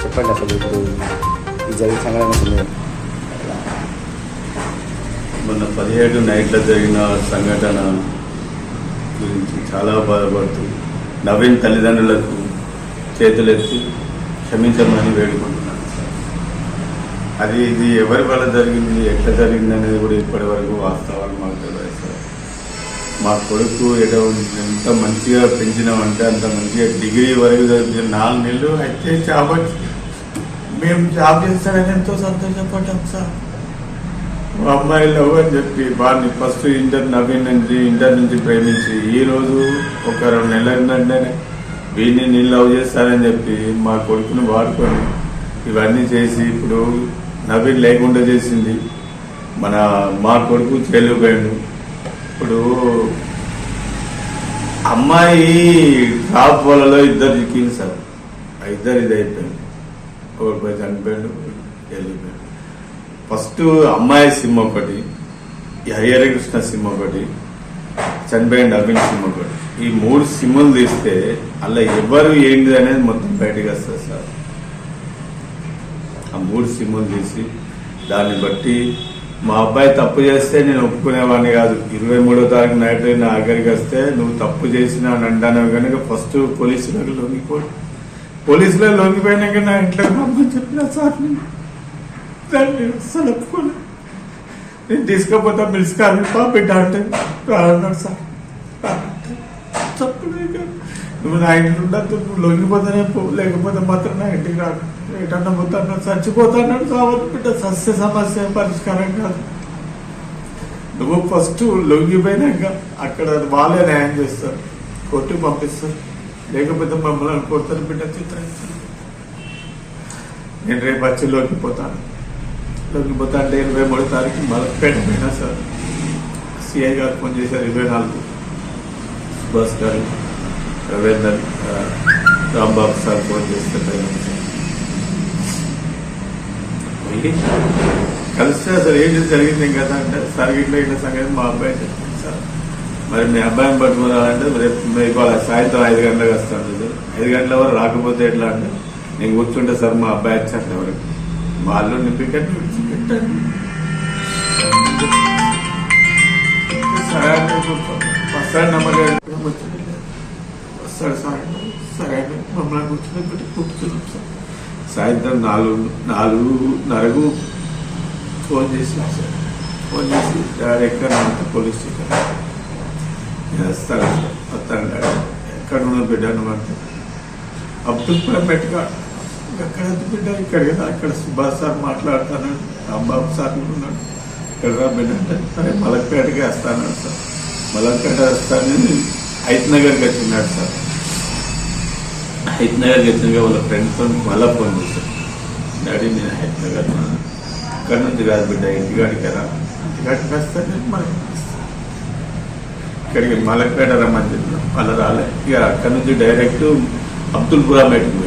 చెప్పండి అసలు ఇప్పుడు ఈ జరిగిన సంఘటన అసలు మొన్న పదిహేడు నైట్లో జరిగిన సంఘటన గురించి చాలా బాధపడుతూ నవీన్ తల్లిదండ్రులకు చేతులెత్తి క్షమించమని వేడుకుంటున్నాను అది ఇది ఎవరి వల్ల జరిగింది ఎట్లా జరిగింది అనేది కూడా ఇప్పటి వరకు వాస్తవాలు మాకు తెలియదు సార్. మా కొడుకు ఎటో ఎంత మంచిగా పెంచినామంటే అంత మంచిగా డిగ్రీ వరకు చదివించిన నాలుగు నెలలు అయితే జాబ్ మేము జాబ్ చేస్తారని ఎంతో సంతోషపడ్డాం సార్. మా అమ్మాయి లవ్ అని చెప్పి వాడిని ఫస్ట్ ఇంటర్ నవీన్ నుంచి ఇంటర్ నుంచి ప్రేమించి ఈరోజు ఒక రెండు నెలలు ఏంటంటేనే వీడిని నేను లవ్ చేస్తానని చెప్పి మా కొడుకుని వాడుకొని ఇవన్నీ చేసి ఇప్పుడు నవీన్ లేకుండా చేసింది. మన మా కొడుకు చేయలేకపోయాడు ఇప్పుడు అమ్మాయి టాప్ వాళ్ళలో ఇద్దరు చిక్కింది సార్. ఇద్దరు ఇది అయిపోయింది ఒకటి పోయి చనిపోయాడు వెళ్ళిపోయాడు ఫస్ట్ అమ్మాయి సిమ్ ఒకటి ఈ హరిహర కృష్ణ సిమ్ ఒకటి చనిపోయిన నవీన్ సిమ్ ఒకటి. ఈ మూడు సిమ్ములు తీస్తే అలా ఎవరు ఏంటి అనేది మొత్తం బయటకు వస్తుంది సార్. ఆ మూడు సిమ్ములు తీసి దాన్ని బట్టి మా అబ్బాయి తప్పు చేస్తే నేను ఒప్పుకునేవాడిని కాదు. ఇరవై మూడో తారీఖు నైట్ నా ఆఖరికి వస్తే నువ్వు తప్పు చేసినా అని అంటాను కనుక ఫస్ట్ పోలీసులకు లొంగిపోయి పోలీసులో లొంగిపోయినాక నా ఇంట్లోకి రమ్మని చెప్పిన సార్ దాన్ని అసలు ఒప్పుకోలేదు నేను తీసుకోపోతా పిలుచుకోవాలి బిడ్డ అంటే రాన్నాడు సార్. రానంటే నువ్వు నా ఇంట్లో ఉండద్దు నువ్వు లొంగిపోతానే పో లేకపోతే మాత్రం నా ఇంటికి రాను ఎటన్నా పోతాను చచ్చిపోతాను కావాలి బిడ్డ. సస్య సమస్య పరిష్కారం కాదు. నువ్వు ఫస్ట్ లొంగిపోయినాక అక్కడ వాళ్ళే న్యాయం చేస్తారు. కోర్టుకు పంపిస్తారు. లేకపోతే మమ్మల్ని కొడతారు బిడ్డ చిత్రహించారు నేను రేపు వచ్చి లోకి పోతా అంటే ఇరవై మూడు తారీఖు మలక్పేట పోయినా సార్. సిఐ గారు ఫోన్ చేశారు ఇరవై నాలుగు. సుభాష్ గారు రవీందర్ రాంబాబు సార్ ఫోన్ చేస్తే సార్? ఏం కలిస్తే అసలు జరిగింది కదా అంటే సార్ ఇట్లా ఇట్లా సంగతి మా అబ్బాయి మరి మీ అబ్బాయిని పట్టుకున్నారంటే రేపు మేము సాయంత్రం ఐదు గంటలకు వస్తాను సార్ ఐదు గంటల వరకు రాకపోతే ఎట్లా అంటే నేను కూర్చుంటే సార్ మా అబ్బాయి వచ్చాను ఎవరికి? వాళ్ళు నింపికట్టు విడిచిపెట్టాను సరే అంటే కూర్చోండి వస్తాడు నమ్మలేదు. వస్తాడు సార్ సరే మమ్మల్ని కూర్చుని పెట్టి కూర్చున్నాం సార్. సాయంత్రం నాలుగు నాలుగున్నరకు ఫోన్ చేసాం సార్ ఫోన్ చేసి డాడీ ఎక్కడ? Police station. నేను వస్తాను ఎక్కడ ఉన్న బిడ్డను అంటే అబ్దుల్ పురం ఎక్కడ బిడ్డ? ఇక్కడ కదా అక్కడ సుభాష్ సార్ మాట్లాడుతాను రాంబాబు సార్ ఉన్నాడు. ఇక్కడ రా బిడ్డ అంటే సరే మలక్పేటకి వస్తాను సార్. మలక్పేట వేస్తానని హైత్ నగర్కి వచ్చిన్నాడు సార్. హైత్ నగర్కి వచ్చినాక వాళ్ళ ఫ్రెండ్స్తో మళ్ళీ ఫోన్ చేశారు డాడీ నేను హైత్ నగర్ ఇక్కడ నుంచి కాదు బిడ్డ ఇంటికాడికి రా. ఇంటికాడికి వస్తే మనకి మళ్ళీ ఇక్కడికి మలక్పేట రమ్మని చెప్పిన. వాళ్ళు రాలే. ఇక అక్కడి నుంచి డైరెక్ట్ అబ్దుల్ పురా పెట్టుకున్నాం